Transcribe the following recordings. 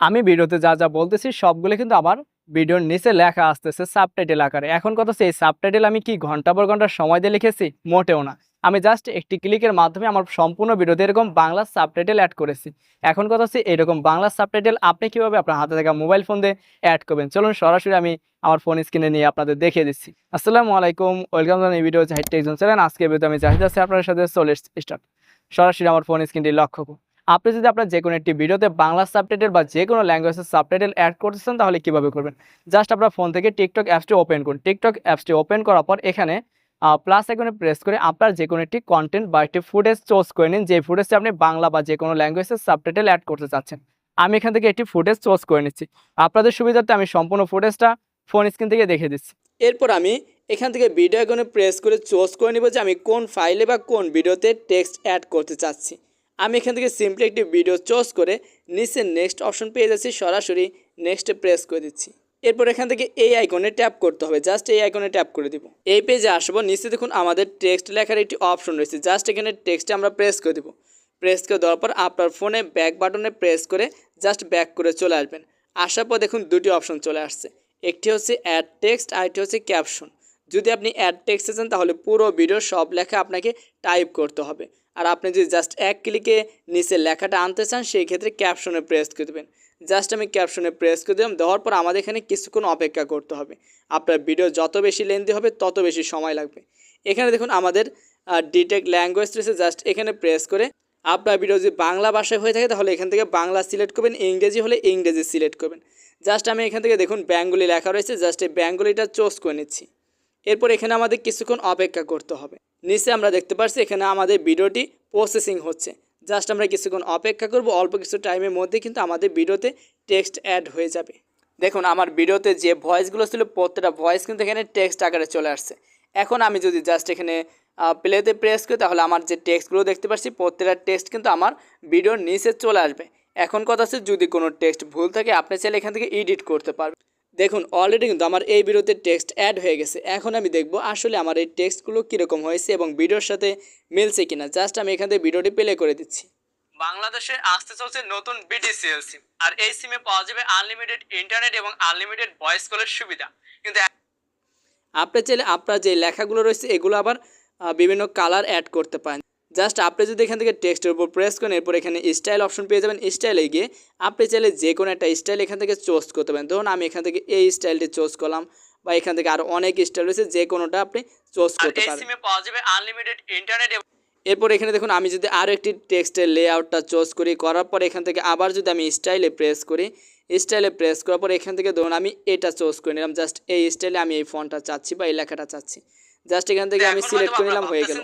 আমি ভিডিওতে যা যা বলতেছি সবগুলো কিন্তু আমার ভিডিওর নিচে লেখা আসতেছে সাবটাইটেল আকারে। এখন কথা হচ্ছে এই সাবটাইটেল আমি কি ঘণ্টা পর ঘণ্টা সময় দিয়ে লিখেছি? মোটেও না। আমি জাস্ট একটি ক্লিকের মাধ্যমে আমার সম্পূর্ণ ভিডিওতে এরকম বাংলা সাবটাইটেল অ্যাড করেছি। এখন কথা হচ্ছে এরকম বাংলা সাবটাইটেল আপনি কীভাবে আপনার হাতে থাকা মোবাইল ফোন দিয়ে অ্যাড করবেন? চলুন সরাসরি আমি আমার ফোন স্ক্রিনে নিয়ে আপনাদের দেখিয়ে দিচ্ছি। আসসালামু আলাইকুম ওয়েলকাম এই ভিডিও জাহিদ টেকজন চ্যানেল। আজকে ভিডিওতে আমি জাহিদ আছি আপনার সাথে চলে স্টার্ট সরাসরি আমার ফোন স্ক্রিনটি লক্ষ্য করুন। আপনি যদি আপনার যে কোনো একটি ভিডিওতে বাংলা সাবটাইটেল বা যে কোনো ল্যাঙ্গুয়েজের সাবটাইটেল অ্যাড করতেছেন তাহলে কীভাবে করবেন? জাস্ট আপনার ফোন থেকে টিকটক অ্যাপসটি ওপেন করুন। টিকটক অ্যাপসটি ওপেন করার পর এখানে প্লাস এখানে প্রেস করে আপনার যে কোনো একটি কন্টেন্ট বা একটি ফুটেজ চোজ করে নিন। যে ফুটেজে আপনি বাংলা বা যে কোনো ল্যাঙ্গুয়েজের সাবটাইটেল অ্যাড করতে চাচ্ছেন। আমি এখান থেকে একটি ফুটেজ চুজ করে নিচ্ছি। আপনাদের সুবিধার্থে আমি সম্পূর্ণ ফুটেজটা ফোন স্ক্রিন থেকে দেখে দিচ্ছি। এরপর আমি এখান থেকে ভিডিও আইকনে প্রেস করে চুজ করে নিব যে আমি কোন ফাইলে বা কোন ভিডিওতে টেক্সট অ্যাড করতে চাচ্ছি। আমি এখান থেকে সিম্পলি একটি ভিডিও চুজ করে নিচে নেক্সট অপশন পেয়ে যাচ্ছি, সরাসরি নেক্সটে প্রেস করে দিচ্ছি। এরপর এখান থেকে এই আইকনে ট্যাপ করতে হবে জাস্ট এই আইকনে ট্যাপ করে দিব। এই পেজে আসব, নিচে দেখুন আমাদের টেক্সট লেখার একটি অপশন রয়েছে জাস্ট এখানে টেক্সটে আমরা প্রেস করে দিব। প্রেস করে দেওয়ার পর আপনার ফোনে ব্যাক বাটনে প্রেস করে জাস্ট ব্যাক করে চলে আসবেন। আসার পর দেখুন দুটি অপশন চলে আসছে, একটি হচ্ছে অ্যাড টেক্সট আরেকটি হচ্ছে ক্যাপশন যদি আপনি অ্যাড টেক্সটে চান তাহলে পুরো ভিডিও সব লেখা আপনাকে টাইপ করতে হবে। আর আপনি যদি জাস্ট এক ক্লিকে নিচে লেখাটা আনতে চান, সেই ক্ষেত্রে ক্যাপশনে প্রেস করে দেবেন। জাস্ট আমি ক্যাপশনে প্রেস করে দিলাম, দেওয়ার পর আমাদের এখানে কিছুক্ষণ অপেক্ষা করতে হবে। আপনার ভিডিও যত বেশি লেন্দি হবে, তত বেশি সময় লাগবে। এখানে দেখুন আমাদের ডিটেক্ট ল্যাঙ্গুয়েজ রয়েছে জাস্ট এখানে প্রেস করে আপনার ভিডিও যদি বাংলা ভাষায় হয়ে থাকে, তাহলে এখান থেকে বাংলা সিলেক্ট করবেন, ইংরেজি হলে ইংরেজি সিলেক্ট করবেন। জাস্ট আমি এখান থেকে দেখুন ব্যাঙ্গলি লেখা রয়েছে জাস্ট এই ব্যাঙ্গলিটা চোজ করে নিচ্ছি। এরপর এখানে আমাদের কিছুক্ষণ অপেক্ষা করতে হবে। নিচে আমরা দেখতে পাচ্ছি এখানে আমাদের ভিডিওটি প্রসেসিং হচ্ছে। জাস্ট আমরা কিছুক্ষণ অপেক্ষা করব, অল্প কিছু টাইমের মধ্যে কিন্তু আমাদের ভিডিওতে টেক্সট অ্যাড হয়ে যাবে। দেখুন, আমার ভিডিওতে যে ভয়েসগুলো ছিল, প্রত্যেকটা ভয়েস কিন্তু এখানে টেক্সট আকারে চলে আসছে। এখন আমি যদি জাস্ট এখানে প্লেতে প্রেস করি, তাহলে আমার যে টেক্সটগুলো দেখতে পাচ্ছি, প্রত্যেকটা টেক্সট কিন্তু আমার ভিডিওর নিচে চলে আসবে। এখন কথা হচ্ছে, যদি কোনো টেক্সট ভুল থাকে, আপনি চাইলে এখান থেকে এডিট করতে পারবেন। দেখুন অলরেডি কিন্তু আমার এই ভিডিওতে টেক্সট অ্যাড হয়ে গেছে। এখন আমি দেখব আসলে আমার এই টেক্সটগুলো কীরকম হয়েছে এবং ভিডিওর সাথে মিলছে কিনা। জাস্ট আমি এখান থেকে ভিডিওটি প্লে করে দিচ্ছি। বাংলাদেশে আসতে চলছে নতুন বিডিসিএল সিম আর এই সিমে পাওয়া যাবে আনলিমিটেড ইন্টারনেট এবং আনলিমিটেড ভয়েস কলের সুবিধা। কিন্তু আপনি চাইলে আপনার যে লেখাগুলো রয়েছে এগুলো আবার বিভিন্ন কালার অ্যাড করতে পারেন। জাস্ট আপনি যদি এখান থেকে টেক্সটের উপর প্রেস করেন এরপর এখানে স্টাইল অপশন পেয়ে যাবেন। স্টাইলে গিয়ে আপনি চাইলে যে কোনো একটা স্টাইল এখান থেকে চুজ করতে পারেন। ধরুন আমি এখান থেকে এই স্টাইলটি চুজ করলাম বা এখান থেকে আরও অনেক স্টাইল রয়েছে যে কোনোটা আপনি চুজ করতে পারেন। পাওয়া যাবে আনলিমিটেড ইন্টারনেট এরপর এখানে দেখুন আমি যদি আরও একটি টেক্সটের লেআউটটা চুজ করি করার পর এখান থেকে আবার যদি আমি স্টাইলে প্রেস করি স্টাইলে প্রেস করার পর এখান থেকে ধরুন আমি এটা চুজ করে নিলাম। জাস্ট এই স্টাইলে আমি এই ফোনটা চাচ্ছি বা এই লেখাটা চাচ্ছি। জাস্ট এখান থেকে আমি সিলেক্ট করে নিলাম হয়ে গেল।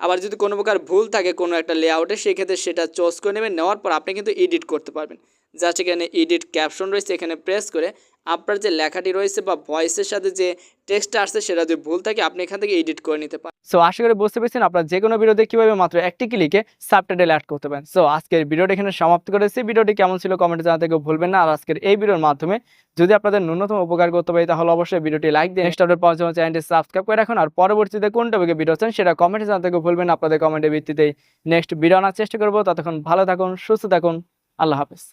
আবার যদি কোনো প্রকার ভুল থাকে কোনো একটা লেআউটে সেক্ষেত্রে সেটা চোজ করে নেবেন, নেওয়ার পর আপনি কিন্তু এডিট করতে পারবেন। যা সেখানে এডিট ক্যাপশন রয়েছে, এখানে প্রেস করে আপনার যে লেখাটি রয়েছে বা ভয়েসের সাথে যে টেক্সটটা আসছে, সেটা যদি ভুল থাকে, আপনি এখান থেকে এডিট করে নিতে পারেন। সো আশা করি বুঝতে পেরেছেন, আপনার যে কোনো ভিডিওতে কীভাবে মাত্র একটি ক্লিকে সাবটাইটেল অ্যাড করতে পারেন। সো আজকের ভিডিওটি এখানে সমাপ্ত করেছি। ভিডিওটি কেমন ছিল কমেন্টে জানাতে কেউ ভুলবেন না। আর আজকের এই ভিডিওর মাধ্যমে যদি আপনাদের ন্যূনতম উপকার করতে পারি, তাহলে অবশ্যই ভিডিওটি লাইক দিয়ে নেক্সট আপডেট পাওয়ার চ্যানেলটি সাবস্ক্রাইব করে রাখুন। আর পরবর্তীতে কোন টপিকে ভিডিও চান সেটা কমেন্টে জানাতে কেউ ভুলবেন আপনাদের কমেন্টের ভিত্তিতেই নেক্সট ভিডিও আনার চেষ্টা করব। ততক্ষণ ভালো থাকুন, সুস্থ থাকুন। আল্লাহ হাফেজ।